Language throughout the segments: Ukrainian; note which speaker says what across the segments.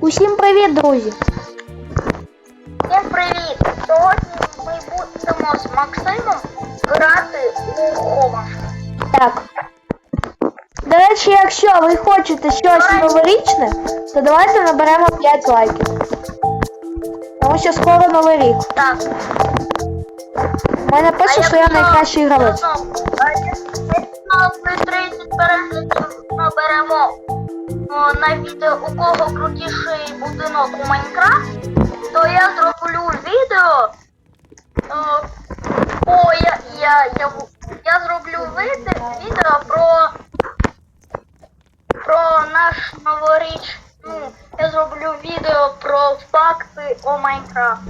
Speaker 1: Усім привіт, друзі!
Speaker 2: Всім привіт! Сьогодні ми будемо з Максимом грати у Хомаш.
Speaker 1: Так. До речі, якщо ви хочете щось новорічне, то давайте наберемо 5 лайків. Тому що скоро новий рік.
Speaker 2: Так.
Speaker 1: У мене пише, що я найкращий гравець.
Speaker 2: Якщо ми 30 переглядів наберемо на відео у кого крутіший будинок у Майнкрафт, то я зроблю відео. О, о я, я, я, я зроблю відео, про, про наш новоріч. Ну, я зроблю відео про факти о Майнкрафт.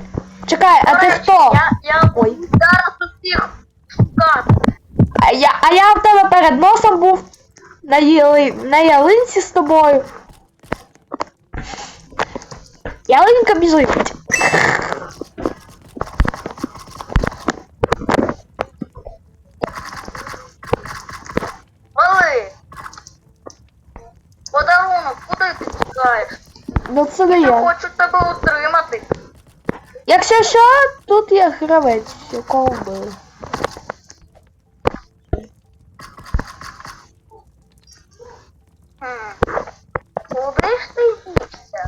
Speaker 1: Чекай, а ти хто?
Speaker 2: Я, я
Speaker 1: Ой.
Speaker 2: зараз усіх шукати.
Speaker 1: А я, а я в тебе перед носом був на, яли, на ялинці з тобою. Ялинка біжить.
Speaker 2: Вали! Подарунок, куди ти тікаєш?
Speaker 1: Ну це не
Speaker 2: Я
Speaker 1: я.
Speaker 2: хочу тебе утримати.
Speaker 1: Якщо що, тут є гравець, якого вбили.
Speaker 2: Куди ж ти дівся?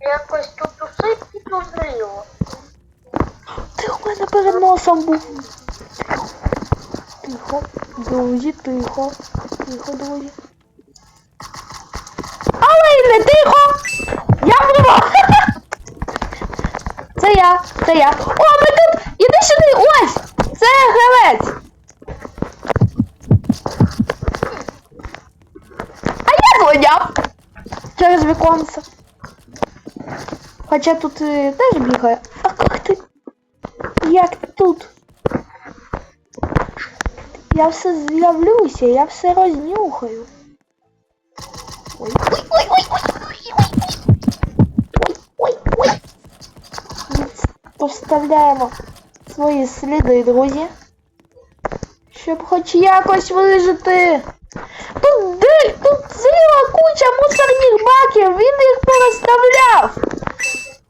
Speaker 2: Якось тут усе підозріло.
Speaker 1: Ти у мене перед носом був. Тихо, друзі, тихо. Тихо, друзі. Але й не тихо! Я вбила! Це я, це я. О, ми тут! Іди сюди! Ось! Це гравець! А я злоняв! Віконце. Хоча тут теж бігає. А як ти? Як тут? Я все з'явлюся, я все рознюхаю. Ой, ой, ой, ой, ой, ой, ой. Поставляємо свої сліди, друзі. Щоб хоч якось вижити. Тут де, тут ціла куча мусорних баків, він їх порозставляв.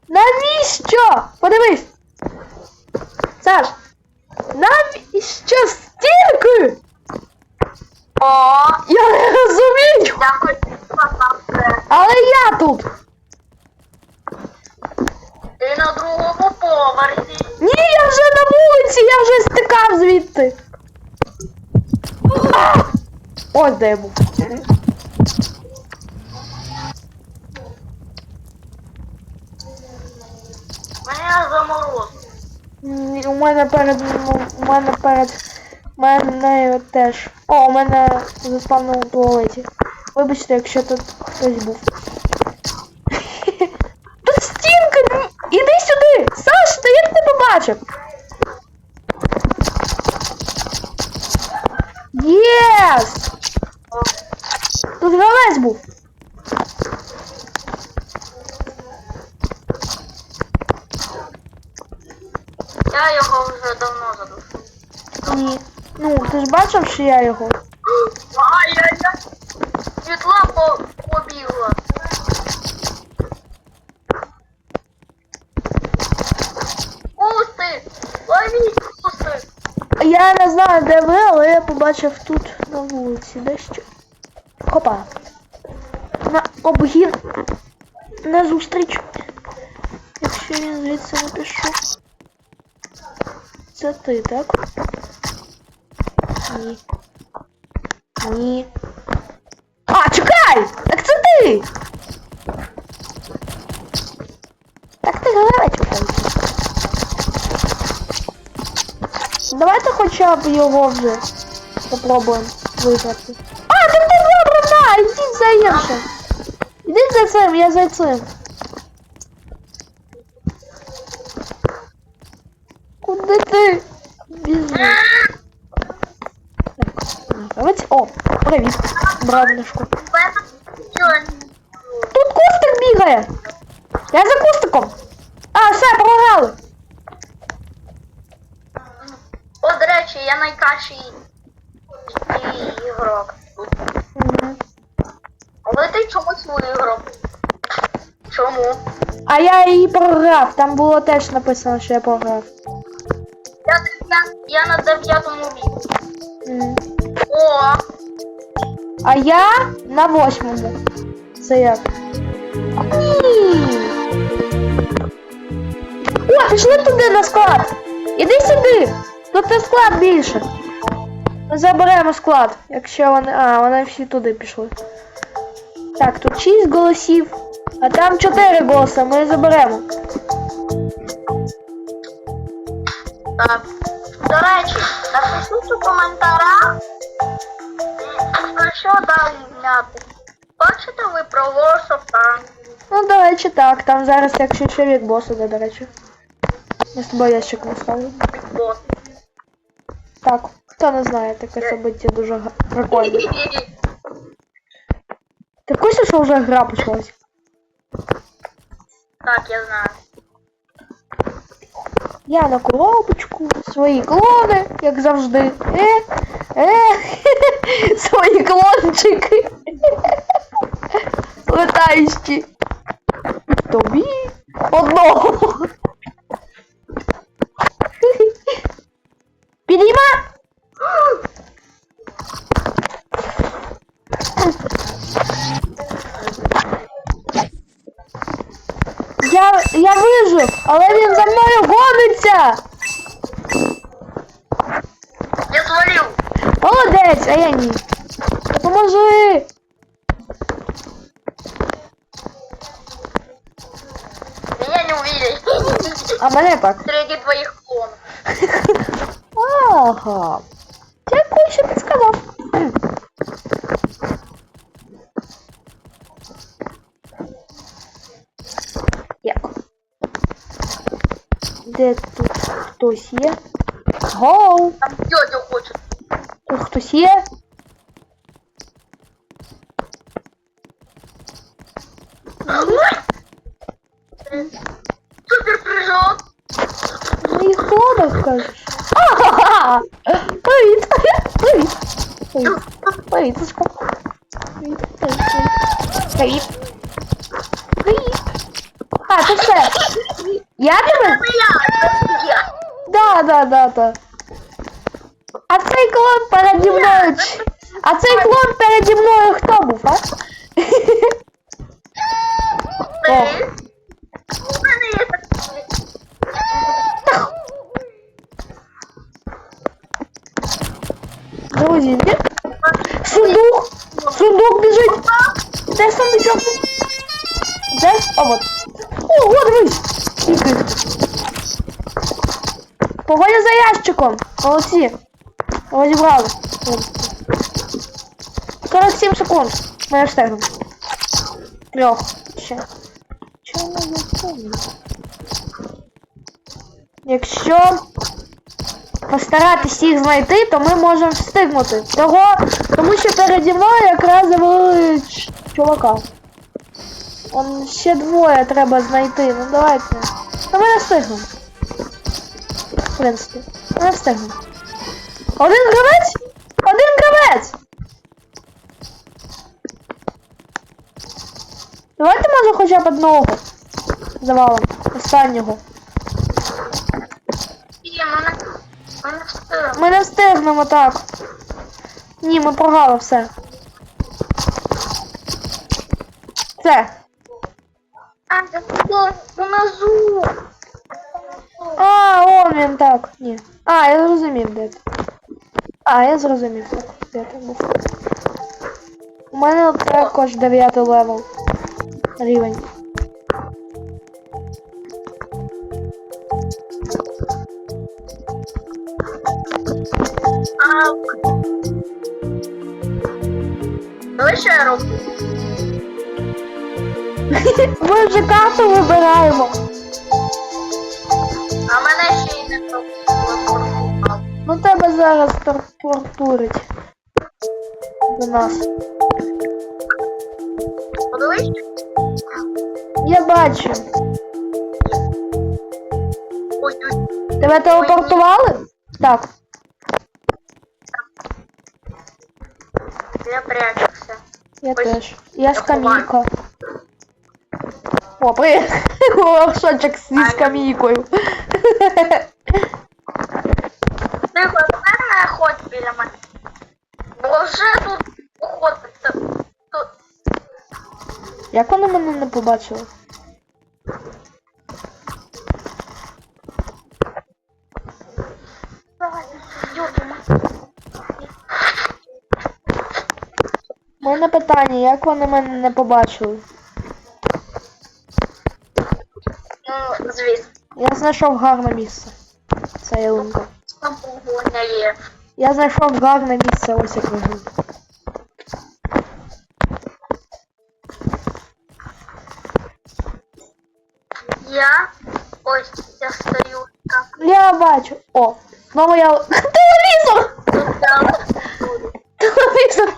Speaker 1: Навіщо? Подивись. Саш, навіщо стільки?
Speaker 2: О,
Speaker 1: Я не розумію.
Speaker 2: хочу.
Speaker 1: Але я тут.
Speaker 2: Ти на другому поверсі.
Speaker 1: Ні, я вже на вулиці, я вже стикав звідти. Ось де я був.
Speaker 2: Мене заморозило.
Speaker 1: Ні, У мене перед ну, у мене перед мене теж. О, у мене заспавнило в туалеті. Вибачте, якщо тут хтось був. Тут стінка! ні- Іди сюди! Саш, ти як ти побачив? Єс! Тут гравець був.
Speaker 2: Я його вже давно задушив.
Speaker 1: Ні. Ну, ти ж бачив, що я його.
Speaker 2: Ай-яй-яй. Світла по- побігла. Кусти! Ловіть кусти!
Speaker 1: Я не знаю, де ви, але я побачив тут на вулиці дещо. Хопа. На обгін. На зустріч. Якщо я звідси напишу. Це ти, так? Ні. Ні. А, чекай! Так це ти! Так ти виходить. Давайте хоча б його вже попробуємо виграти. А, так ти добре, на, йдіть за іншим. Ідіть за цим, я за цим. Куди ти? Біжи. Давайте. Привіт, бравнишку. Тут кустик бігає. Я за кустиком. А, все, програли.
Speaker 2: О, до речі, я найкращий ігрок.
Speaker 1: Мгм.
Speaker 2: Але ти чомусь виграв. Чому?
Speaker 1: А я її програв, там було теж написано, що я програв.
Speaker 2: Я, я, я на дев'ятому віці.
Speaker 1: М.
Speaker 2: О,
Speaker 1: А я на восьмому. Це як? Ні. О, пішли туди на склад. Іди сюди. Тут на склад більше. Ми заберемо склад, якщо вони. А, вони всі туди пішли. Так, тут 6 голосів, а там 4 голоси, ми заберемо.
Speaker 2: До речі, напишіть у коментарях, що далі зняти. Хочете ви про Tanks?
Speaker 1: Ну, до речі, так, там зараз якщо ще вік бос іде, до речі. Ми з тобою ящик не ставимо.
Speaker 2: Бот.
Speaker 1: Так, хто не знає, таке собиття дуже прикольне. Ти в курсі, що вже гра почалась?
Speaker 2: Так, я знаю.
Speaker 1: Я на коробочку, свої клони, як завжди. Е, свої клончики. Летаючі. Тобі одного. Молодець, а я ні. Допоможи.
Speaker 2: Меня не увидели.
Speaker 1: А мене так.
Speaker 2: Среди твоих клонов.
Speaker 1: Ага. Дякую, що підсказав. Як? Де тут хтось є? Гоу!
Speaker 2: Там тетя хочет.
Speaker 1: Тут хтось є?
Speaker 2: Супер прыжок.
Speaker 1: Моїх клонах кажеш. Ага! Привіт! Привіт! Привіт! Привіт, Сашко. Привіт, привіт, привіт. Привіт. Привіт. А, це все. Я тебе?
Speaker 2: Это я. это я.
Speaker 1: Да, да, да, да. А цей клон переді мною. А цей клон переді мною хто був, а? Друзі, ні? Сундук! Сундук біжить! Де сундучок? Де? О, вот. Ого, дивись! Погоня за ящиком! Молодці! Розібрали. 47 секунд. Ми встигнемо. Трьох. Ще. Чому не встигнемо? Якщо постаратись їх знайти, то ми можемо встигнути. Того, тому що переді мною якраз завели чувака. Он ще двоє треба знайти. Ну давайте. Ну ми не. В принципі, ми не. Один гравець? Один гравець! Давайте може хоча б одного. Завалом. Останнього. Ми не встигнемо так. Ні, ми програли все.
Speaker 2: Це.
Speaker 1: А, он він так. Ні. А, я зрозумів, де ти. А, я зрозумів. Де ти був. У мене також 9 левел. Рівень.
Speaker 2: Давай я роблю?
Speaker 1: Ми вже карту вибираємо. Зараз тортурить. До нас.
Speaker 2: Подивись.
Speaker 1: Я бачу. Тебе телепортували? Так.
Speaker 2: Я прячуся.
Speaker 1: Я
Speaker 2: Ось.
Speaker 1: теж. Я скамійка. О, привіт! Горшочок зі скамійкою.
Speaker 2: Тихо, це не ходь біля мене. Бо вже тут охотиться. Тут
Speaker 1: Як вони мене не побачили?
Speaker 2: давай, йдемо.
Speaker 1: У мене питання, як вони мене не побачили?
Speaker 2: Ну, звісно,
Speaker 1: Я знайшов гарне місце. Це ялинка.
Speaker 2: там погоня є.
Speaker 1: Я знайшов гарне місце, ось як виглядає.
Speaker 2: Я ось я стою так.
Speaker 1: Я бачу. О, знову я. Телевізор! Телевізор!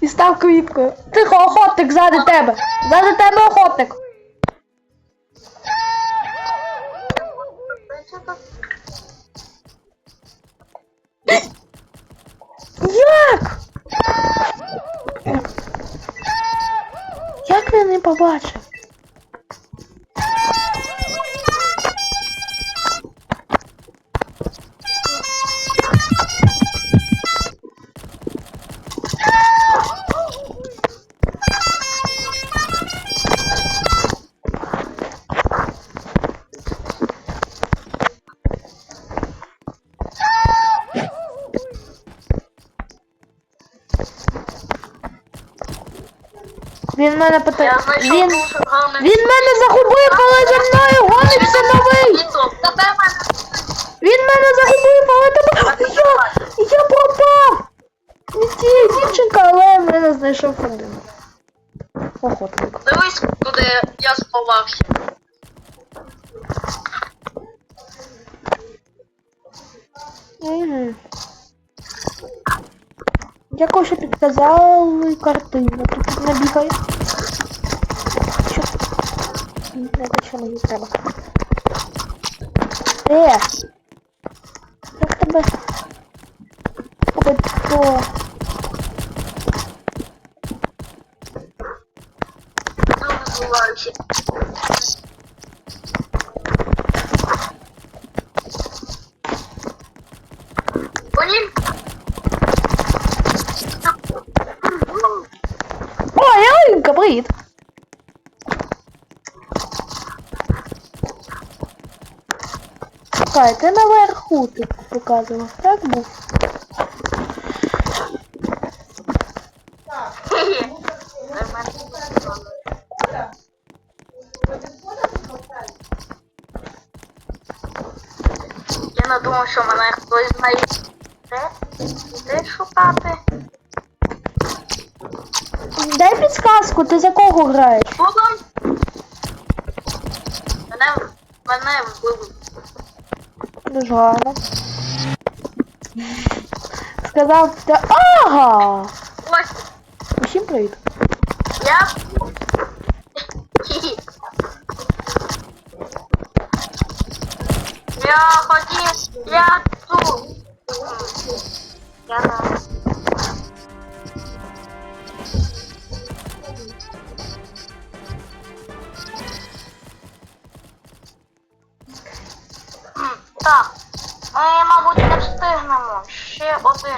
Speaker 1: І став квіткою. Тихо, охотник ззади тебе. Ззади тебе охотник. Побачив? Він мене питає.
Speaker 2: Я
Speaker 1: Він, він мене загубив, але за мною гониться новий. Він мене загубив, але тебе. Я, я пропав! Ті дівчинка, але мене знайшов один. Охотник.
Speaker 2: Дивись, куди я сховався.
Speaker 1: Угу. Дякую, що підказали картину. Тут не бігає. Що? Не те, що мені треба. Е! Як тебе? Опа,
Speaker 2: Ну,
Speaker 1: Чекай, ти наверху ти показував, так був?
Speaker 2: Я не що мене хтось знайде. Де шукати?
Speaker 1: Дай підсказку, ти за кого граєш?
Speaker 2: Мене, мене вбили.
Speaker 1: Дуже гарно. Сказав та. Ага!
Speaker 2: Ось,
Speaker 1: Усім привіт.
Speaker 2: я... Я хотів, я тут. Я знаю. Так, ми, мабуть, не встигнемо. Ще один.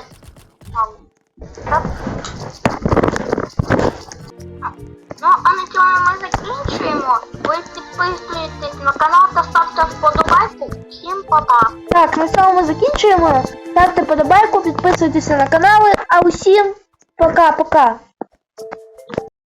Speaker 2: Ну, а на цьому ми закінчуємо. Ви підписуєтесь на канал та ставте вподобайку. Всім па-па.
Speaker 1: Так, на цьому закінчуємо. Ставте подобайку, підписуйтеся на канали, а усім пока-пока.